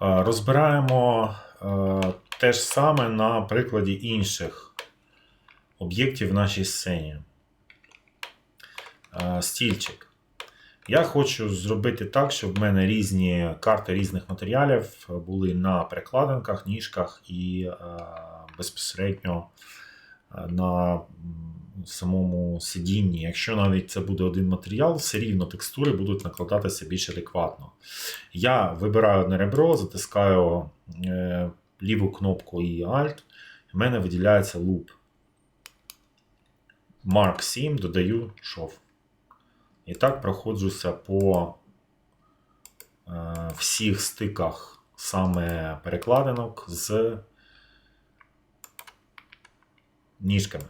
Розбираємо е, те ж саме на прикладі інших об'єктів в нашій сцені. Е, Стільчик. Я хочу зробити так, щоб в мене різні карти різних матеріалів були на перекладинках, ніжках і е, безпосередньо е, на самому сидінні. Якщо навіть це буде один матеріал, все рівно текстури будуть накладатися більш адекватно. Я вибираю одне ребро, затискаю е, ліву кнопку і Alt, і в мене виділяється луп. Mark 7 додаю шов. І так проходжуся по е, всіх стиках саме перекладинок з ніжками.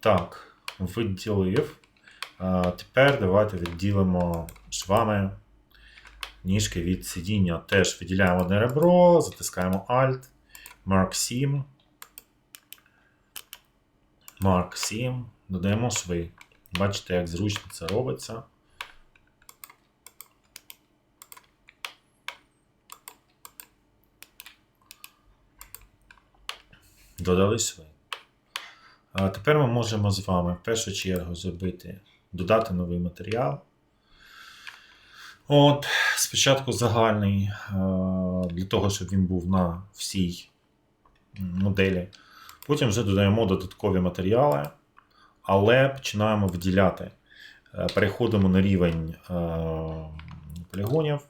Так, виділив. Тепер давайте відділимо швами ніжки від сидіння. Теж виділяємо одне ребро, затискаємо Alt, Mark 7. Mark 7. Додаємо шви. Бачите, як зручно це робиться. Додали шви. Тепер ми можемо з вами в першу чергу зробити, додати новий матеріал. От, спочатку загальний, е, для того, щоб він був на всій моделі. Потім вже додаємо додаткові матеріали, але починаємо виділяти. Е, Переходимо на рівень е, полігонів.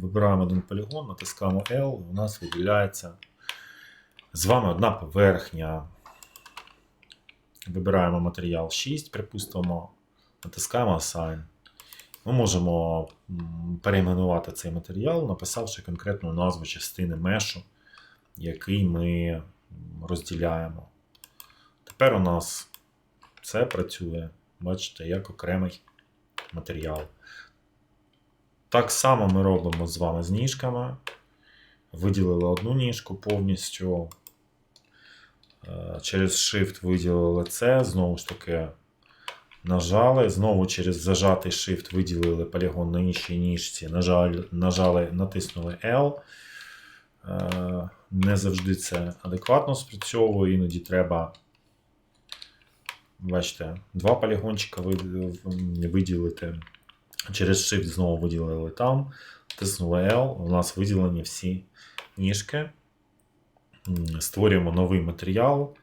Вибираємо один полігон, натискаємо L, у нас виділяється з вами одна поверхня. Вибираємо матеріал 6, припустимо, натискаємо Assign. Ми можемо перейменувати цей матеріал, написавши конкретну назву частини мешу, який ми розділяємо. Тепер у нас це працює, бачите, як окремий матеріал. Так само ми робимо з вами з ніжками. Виділили одну ніжку повністю. Е, Через Shift виділили це, знову ж таки нажали. Знову через зажатий Shift виділили полігон на іншій ніжці, нажали, нажали, натиснули L. Е, Не завжди це адекватно спрацьовує, іноді треба. Бачите, два полігончика ви- виділити. Через Shift знову виділили там. Тиснули L. У нас виділені всі ніжки. Створюємо новий матеріал.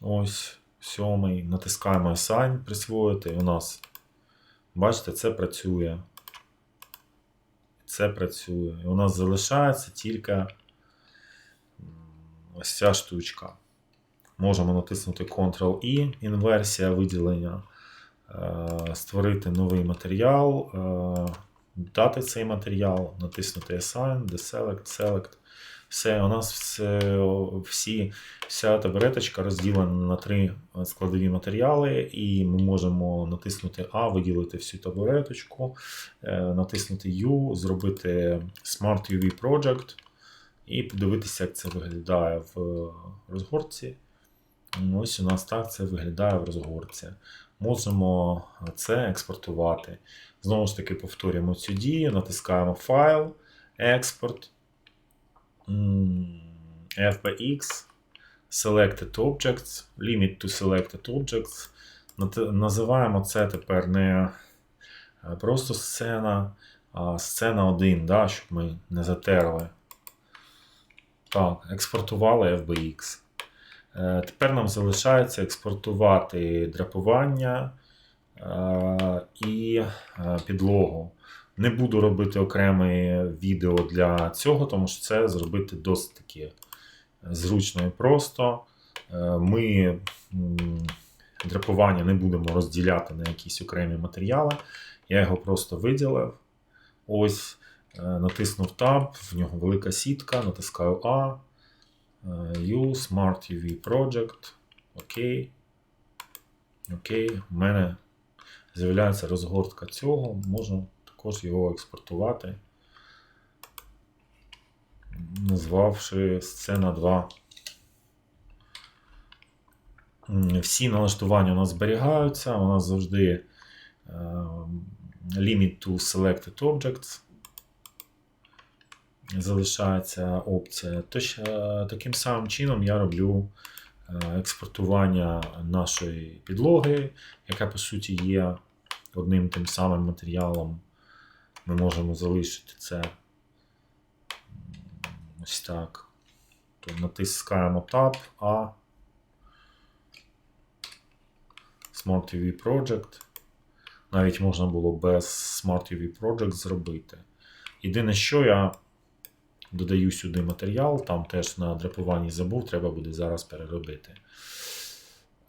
Ось сьомий. Натискаємо Assign присвоїти. І у нас, бачите, це працює. Це працює. І у нас залишається тільки ось ця штучка. Можемо натиснути Ctrl-E, інверсія виділення, е, створити новий матеріал, е, дати цей матеріал, натиснути Assign, Deselect, Select. Все, у нас все, всі, вся табуреточка розділена на три складові матеріали, і ми можемо натиснути А, виділити всю табуреточку, е, натиснути U, зробити Smart UV Project і подивитися, як це виглядає в е, розгорці. Ось у нас так це виглядає в розгорці. Можемо це експортувати. Знову ж таки, повторюємо цю дію, натискаємо файл, експорт. FBX, Selected Objects, Limit to Selected Objects. Називаємо це тепер не е, просто сцена, а сцена 1, да, щоб ми не затерли. Так, експортували FBX. Е, Тепер нам залишається експортувати драпування е, і підлогу. Не буду робити окреме відео для цього, тому що це зробити досить таки зручно і просто. Е, Ми драпування не будемо розділяти на якісь окремі матеріали. Я його просто виділив. Ось, е, натиснув Tab, в нього велика сітка, натискаю е, Use Smart UV Project. Окей. Окей. У мене з'являється розгортка цього. Можу також його експортувати, назвавши сцена 2. Всі налаштування у нас зберігаються. У нас завжди е, Limit to Selected Objects. Залишається опція. Тож, е, таким самим чином я роблю е, експортування нашої підлоги, яка по суті є одним тим самим матеріалом. Ми можемо залишити це ось так. То натискаємо Tab, A, Smart UV Project. Навіть можна було без Smart UV Project зробити. Єдине, що я додаю сюди матеріал, там теж на драпуванні забув, треба буде зараз переробити.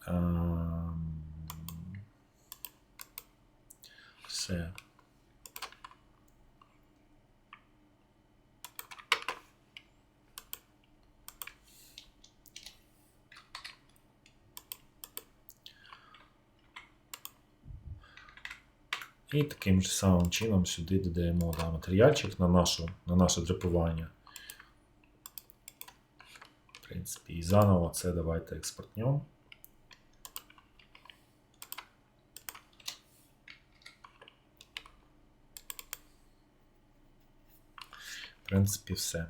Ем, Все. І таким же самим чином сюди додаємо да, матеріальчик на, нашу, на наше драпування. В принципі, і заново це давайте експортнемо. В принципі, все.